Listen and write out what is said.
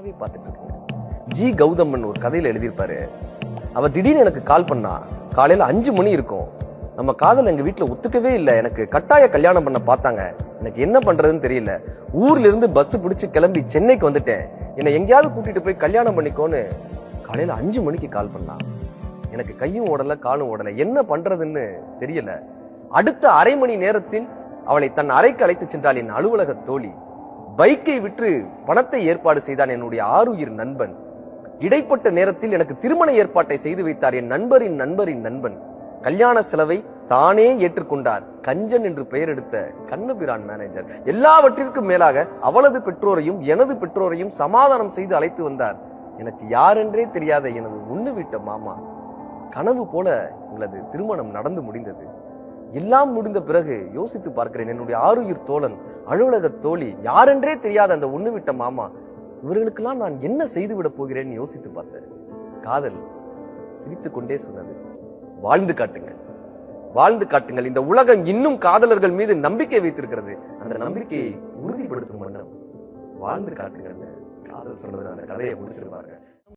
சும்மாவே பார்த்துட்டு இருக்கேன் ஜி கௌதமன் ஒரு கதையில் எழுதியிருப்பாரு. அவ திடீர்னு எனக்கு கால் பண்ணா. காலையில் அஞ்சு மணி இருக்கும். நம்ம காதல் எங்கள் வீட்டில் ஒத்துக்கவே இல்லை. எனக்கு கட்டாய கல்யாணம் பண்ண பார்த்தாங்க. எனக்கு என்ன பண்ணுறதுன்னு தெரியல. ஊர்லேருந்து பஸ் பிடிச்சி கிளம்பி சென்னைக்கு வந்துட்டேன். என்னை எங்கேயாவது கூட்டிகிட்டு போய் கல்யாணம் பண்ணிக்கோன்னு காலையில் அஞ்சு மணிக்கு கால் பண்ணா. எனக்கு கையும் ஓடலை காலும் ஓடலை. என்ன பண்ணுறதுன்னு தெரியல. அடுத்த அரை மணி நேரத்தில் அவளை தன் அறைக்கு அழைத்து சென்றாள் என் அலுவலக தோழி. பைக்கை விற்று பணத்தை ஏற்பாடு செய்தான் என்னுடைய ஆருயிர் நண்பன். இடைப்பட்ட நேரத்தில் எனக்கு திருமண ஏற்பாட்டை செய்து வைத்தார் என் நண்பரின் நண்பரின் நண்பன். கல்யாண செலவை தானே ஏற்றுக்கொண்டார். கஞ்சன் என்று பெயர் எடுத்த கண்ணபிரான் மேனேஜர் எல்லாவற்றிற்கும் மேலாக அவளது பெற்றோரையும் எனது பெற்றோரையும் சமாதானம் செய்து அழைத்து வந்தார். எனக்கு யாரென்றே தெரியாத எனது உண்ணு வீட்ட மாமா. கனவு போல எங்களது திருமணம் நடந்து முடிந்தது. எல்லாம் முடிந்த பிறகு யோசித்து பார்க்கிறேன் என்னுடைய ஆறுயிர் தோழன் அலுவலக தோழி யாரென்றே தெரியாத அந்த ஒண்ணு விட்ட மாமா இவர்களுக்கெல்லாம் நான் என்ன செய்து விட போகிறேன்னு யோசித்து பார்த்தேன் காதல் சிரித்து கொண்டே சொன்னது. வாழ்ந்து காட்டுங்கள். வாழ்ந்து காட்டுங்கள். இந்த உலகம் இன்னும் காதலர்கள் மீது நம்பிக்கை வைத்திருக்கிறது. அந்த நம்பிக்கையை உறுதிப்படுத்தும் வண்ணம். வாழ்ந்து காட்டுங்கள். காதல் சொன்னது அந்த கதையை முடிச்சிருப்பாங்க